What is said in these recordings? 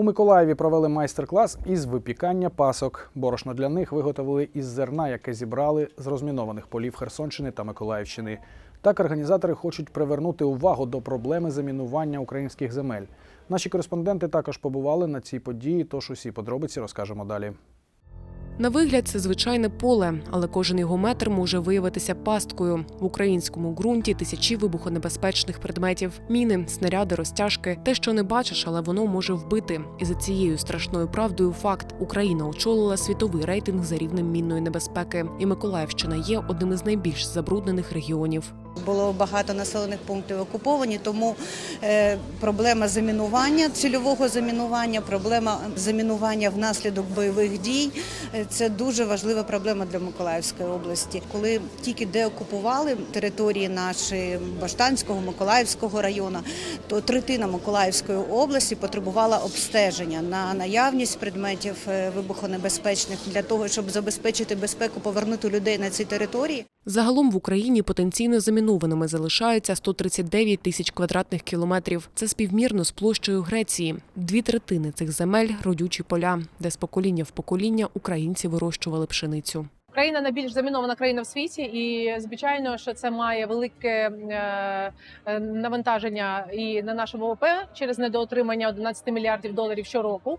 У Миколаєві провели майстер-клас із випікання пасок. Борошно для них виготовили із зерна, яке зібрали з розмінованих полів Херсонщини та Миколаївщини. Так організатори хочуть привернути увагу до проблеми замінування українських земель. Наші кореспонденти також побували на цій події, тож усі подробиці розкажемо далі. На вигляд це звичайне поле, але кожен його метр може виявитися пасткою. В українському ґрунті тисячі вибухонебезпечних предметів, міни, снаряди, розтяжки, те, що не бачиш, але воно може вбити. І за цією страшною правдою факт Україна очолила світовий рейтинг за рівнем мінної небезпеки, і Миколаївщина є одним із найбільш забруднених регіонів. Було багато населених пунктів окуповані, тому е, проблема замінування, цільового замінування, проблема замінування внаслідок бойових дій це дуже важлива проблема для Миколаївської області. Коли тільки деокупували території наші Баштанського, Миколаївського району, то третина Миколаївської області потребувала обстеження на наявність предметів е, вибухонебезпечних для того, щоб забезпечити безпеку, повернути людей на ці території. Загалом в Україні потенційно замінованими залишаються 139 тисяч квадратних кілометрів. Це співмірно з площею Греції. Дві третини цих земель родючі поля, де з покоління в покоління українці вирощували пшеницю. Україна найбільш замінована країна в світі, і звичайно, що це має велике е, навантаження і на наше ВВП через недоотримання 11 мільярдів доларів щороку,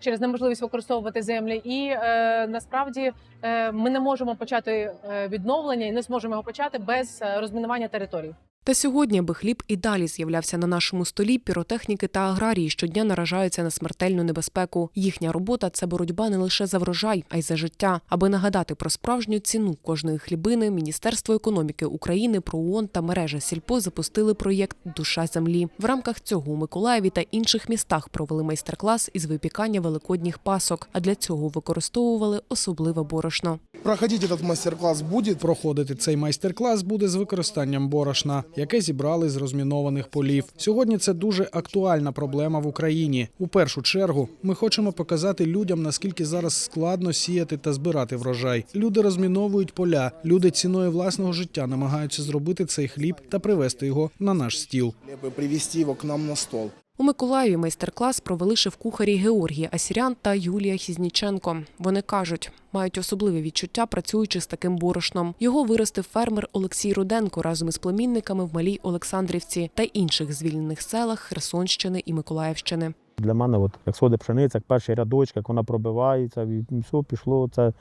через неможливість використовувати землі. І е, насправді е, ми не можемо почати е, відновлення і не зможемо його почати без е, розмінування територій. Та сьогодні, аби хліб і далі з'являвся на нашому столі, піротехніки та аграрії щодня наражаються на смертельну небезпеку. Їхня робота це боротьба не лише за врожай, а й за життя. Аби нагадати про справжню ціну кожної хлібини, Міністерство економіки України, ПРООН та мережа Сільпо запустили проєкт Душа землі. В рамках цього у Миколаєві та інших містах провели майстер-клас із випікання великодніх пасок. А для цього використовували особливе борошно. Проходить этот мастер-класс будет. Проходити цей майстер-клас буде з використанням борошна, яке зібрали з розмінованих полів. Сьогодні це дуже актуальна проблема в Україні. У першу чергу ми хочемо показати людям, наскільки зараз складно сіяти та збирати врожай. Люди розміновують поля. Люди ціною власного життя намагаються зробити цей хліб та привезти його на наш стіл. Либо привести его к нам на стол. У Миколаєві майстер-клас провели шеф-кухарі Георгій Асірян та Юлія Хізніченко. Вони кажуть, мають особливе відчуття, працюючи з таким борошном. Його виростив фермер Олексій Руденко разом із племінниками в Малій Олександрівці та інших звільнених селах Херсонщини і Миколаївщини. Для мене, от, як сходить пшениця, як перший рядочок, як вона пробивається, і все пішло. Це,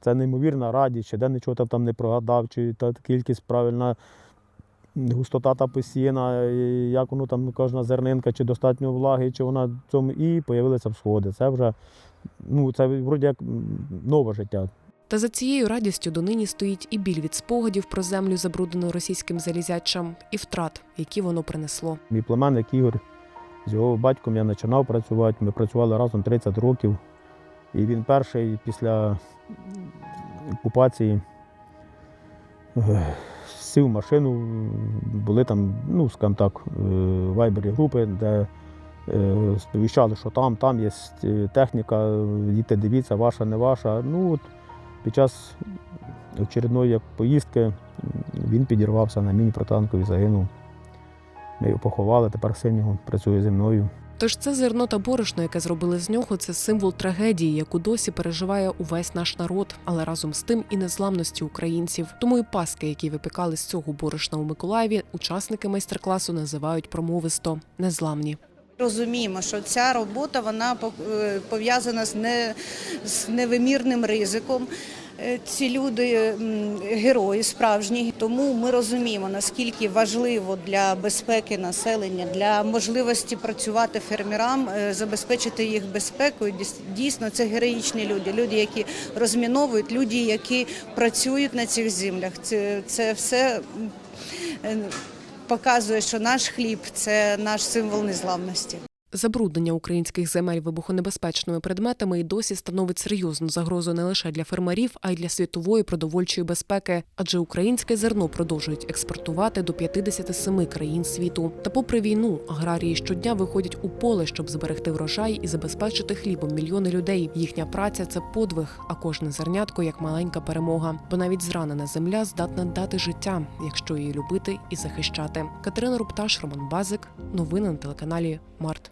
це неймовірна радість, чи де нічого там не прогадав, чи та кількість правильна густота та посіяна, як воно там кожна зернинка, чи достатньо влаги, чи вона в цьому і появилися всходи. Це вже ну, це вроді як нове життя. Та за цією радістю донині стоїть і біль від спогадів про землю, забруднену російським залізячам, і втрат, які воно принесло. Мій племенник Ігор, з його батьком я починав працювати. Ми працювали разом 30 років. І він перший після окупації сів в машину, були там, ну, скажімо так, е, вайбері групи, де е, сповіщали, що там, там є е, техніка, їдьте, дивіться, ваша, не ваша. Ну, от під час очередної поїздки він підірвався на міні-протанкові, загинув. Ми його поховали, тепер син його працює зі мною. Тож це зерно та борошно, яке зробили з нього, це символ трагедії, яку досі переживає увесь наш народ, але разом з тим і незламності українців. Тому і паски, які випікали з цього борошна у Миколаєві, учасники майстер-класу називають промовисто незламні. Розуміємо, що ця робота вона е, пов'язана з невимірним ризиком. Е, Ці люди герої справжні, тому ми розуміємо наскільки важливо для безпеки населення, для можливості працювати фермерам, е, забезпечити їх безпекою. Дійс- Дійсно, це героїчні люди, люди, які розміновують, люди, які працюють на цих землях. Це, це все е, показує, що наш хліб це наш символ незламності. Забруднення українських земель вибухонебезпечними предметами і досі становить серйозну загрозу не лише для фермерів, а й для світової продовольчої безпеки. Адже українське зерно продовжують експортувати до 57 країн світу. Та, попри війну, аграрії щодня виходять у поле, щоб зберегти врожай і забезпечити хлібом мільйони людей. Їхня праця це подвиг, а кожне зернятко як маленька перемога. Бо навіть зранена земля здатна дати життя, якщо її любити і захищати. Катерина Рупташ, Роман Базик. Новини на телеканалі Март.